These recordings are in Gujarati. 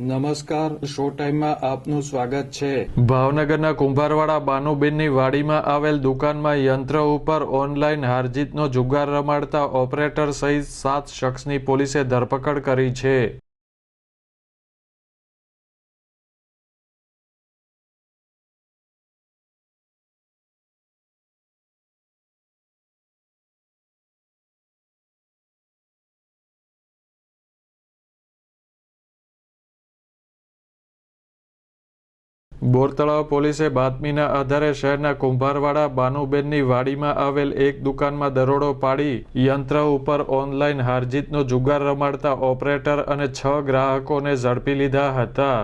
નમસ્કાર, શો ટાઈમમાં આપનું સ્વાગત છે. ભાવનગરના કુંભારવાડા બાનુબેનની વાડીમાં આવેલ દુકાનમાં યંત્ર ઉપર ઓનલાઈન હારજીતનો જુગાર રમાડતા ઓપરેટર સહિત સાત શખ્સની પોલીસે ધરપકડ કરી છે. બોરતળાવ પોલીસે બાતમીના આધારે શહેરના કુંભારવાડા બાનુબેનની વાડીમાં આવેલ એક દુકાનમાં દરોડો પાડી યંત્ર ઉપર ઓનલાઈન હારજીતનો જુગાર રમાડતા ઓપરેટર અને છ ગ્રાહકોને ઝડપી લીધા હતા.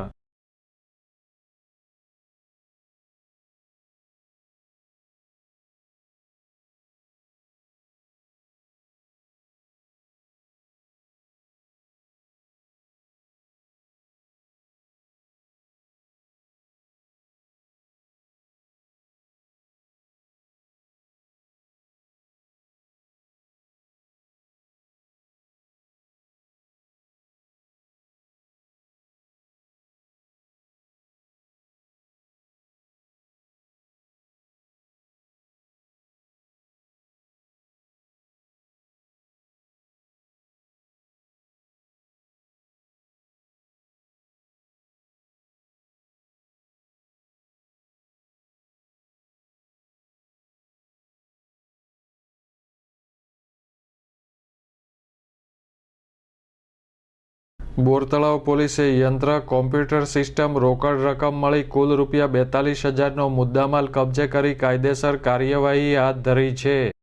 બોરતળાવ પોલીસે યંત્ર, કોમ્પ્યુટર સિસ્ટમ, રોકડ રકમ મળી કુલ રૂપિયા બેતાલીસ હજારનો મુદ્દામાલ કબજે કરી કાયદેસર કાર્યવાહી હાથ ધરી છે.